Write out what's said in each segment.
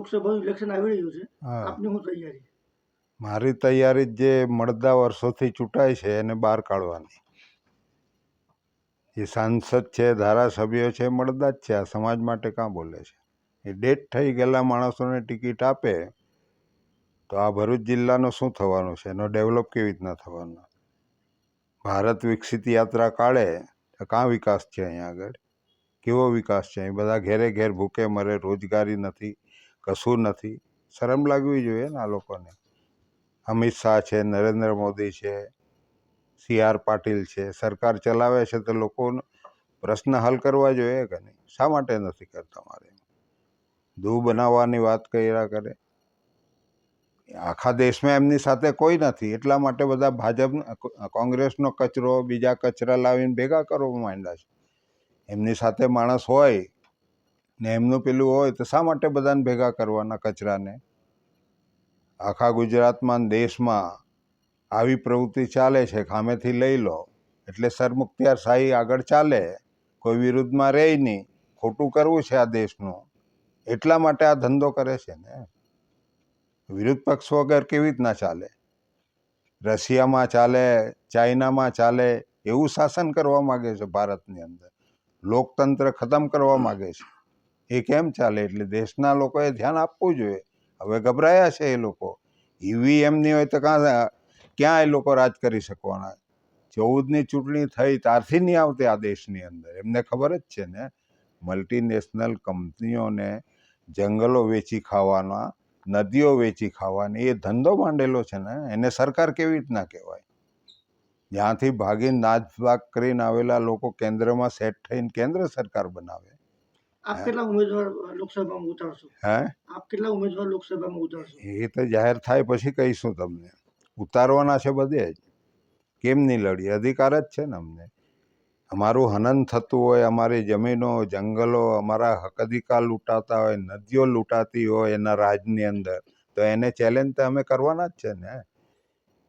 લોકસભાનું election આવી રહ્યું છે. આપની શું તૈયારી? મારી તૈયારી જે મળદા વર્ષોથી ચૂંટાય છે એને બહાર કાઢવાની. એ સાંસદ છે ધારાસભ્યો છે મળદા જ છે. આ સમાજ માટે કાં બોલે છે? એ ડેટ થઈ ગયેલા માણસોને ટિકિટ આપે તો આ ભરૂચ જિલ્લાનું શું થવાનું છે? એનો ડેવલપ કેવી રીતના થવાનો? ભારત વિકસિત યાત્રા કાઢે તો કાં વિકાસ છે અહીંયા આગળ? કેવો વિકાસ છે? અહીં બધા ઘેરે ઘેર ભૂખે મરે રોજગારી નથી. કશું નથી. શરમ લાગવી જોઈએ ને આ લોકોને. અમિત શાહ છે, નરેન્દ્ર મોદી છે, સી આર પાટીલ છે, સરકાર ચલાવે છે તો લોકોનો પ્રશ્ન હલ કરવા જોઈએ કે નહીં? શા માટે નથી કરતા મારે? દૂ બનાવવાની વાત કર્યા કરે. આખા દેશમાં એમની સાથે કોઈ નથી. એટલા માટે બધા ભાજપ, કોંગ્રેસનો કચરો, બીજા કચરા લાવીને ભેગા કરવા માંડ્યા છે. એમની સાથે માણસ હોય ને એમનું પેલું હોય તો શા માટે બધાને ભેગા કરવાના કચરાને? આખા ગુજરાતમાં દેશમાં આવી પ્રવૃત્તિ ચાલે છે, ખામેથી લઈ લો. એટલે સરમુખત્યાર શાહી આગળ ચાલે, કોઈ વિરુદ્ધમાં રહે નહીં. ખોટું કરવું છે આ દેશનું. એટલા માટે આ ધંધો કરે છે ને? વિરુદ્ધ પક્ષ વગર કેવી રીતના ચાલે? રશિયામાં ચાલે, ચાઇનામાં ચાલે, એવું શાસન કરવા માગે છે ભારતની અંદર. લોકતંત્ર ખતમ કરવા માગે છે. એ કેમ ચાલે? એટલે દેશના લોકોએ ધ્યાન આપવું જોઈએ. હવે ગભરાયા છે એ લોકો. ઈવીએમની હોય તો કાં ક્યાં એ લોકો રાજ કરી શકવાના? ચૌદની ચૂંટણી થઈ ત્યારથી નહીં આવતી આ દેશની અંદર. એમને ખબર જ છે ને મલ્ટીનેશનલ કંપનીઓને જંગલો વેચી ખાવાના, નદીઓ વેચી ખાવાની, એ ધંધો માંડેલો છે ને, એને સરકાર કેવી રીતના કહેવાય? જ્યાંથી ભાગીને નાચ ભાગ કરીને આવેલા લોકો કેન્દ્રમાં સેટ થઈને કેન્દ્ર સરકાર બનાવે. આપ કેટલા ઉમેદવાર લોકસભામાં ઉતારશો? હે? આપ કેટલા ઉમેદવાર લોકસભામાં ઉતારશો? એ તો જાહેર થાય પછી કહીશું તમને. ઉતારવાના છે બધે જ. કેમ નહીં લડીએ અધિકાર જ છે ને અમને. અમારું હનન થતું હોય અમારી જમીનો જંગલો અમારા હક અધિકાર લૂંટાતા હોય નદીઓ લૂંટાતી હોય એના રાજની અંદર તો એને ચેલેન્જ તો અમે કરવાના જ છે ને.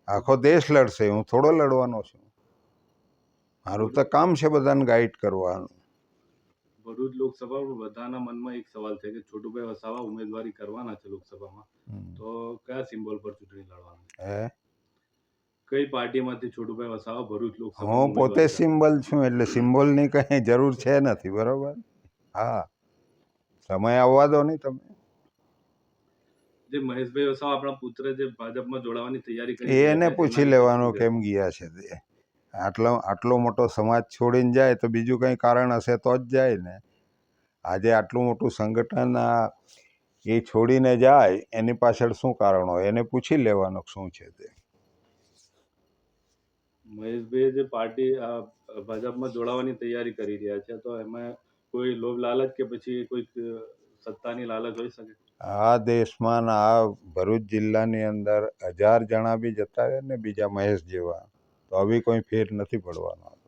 આખો દેશ લડશે હું થોડો લડવાનો છું. મારું તો કામ છે બધાને ગાઈડ કરવાનું. ભરૂચ લોકસભા બધાના મનમાં એક સવાલ છે કે છોટુભાઈ વસાવા ઉમેદવારી કરવાના છે લોકસભામાં. તો કયા સિમ્બોલ પર ચૂંટણી લડવાની? કઈ પાર્ટીમાંથી છોટુભાઈ વસાવા ભરૂચ લોકસભા હું પોતે સિમ્બોલ છું એટલે સિમ્બોલની કંઈ જરૂર છે નથી બરોબર? હા. સમય આવવા દો નહીં તમે. જે મહેશભાઈ વસાવા આપણા પુત્ર જે ભાજપમાં જોડાવાની તૈયારી કરી એને પૂછી લેવાનું કેમ ગયા છે તે? આટલો આટલો મોટો સમાજ છોડીને જાય તો બીજું કંઈ કારણ હશે તો જ જાય ને. આજે આટલું મોટું સંગઠન આ એ છોડીને જાય એની પાછળ શું કારણ? હોય એને પૂછી લેવાનું શું છે તે? મહેશભાઈ જે પાર્ટી ભાજપમાં જોડાવાની તૈયારી કરી રહ્યા છે તો એમાં કોઈ લોભ લાલચ કે પછી કોઈ સત્તાની લાલચ હોઈ શકે? આ દેશમાં આ ભરૂચ જિલ્લાની અંદર હજાર જણા બી જતા રહે ને બીજા મહેશ જેવા. તો આવી કોઈ ફેર નથી પડવાનો.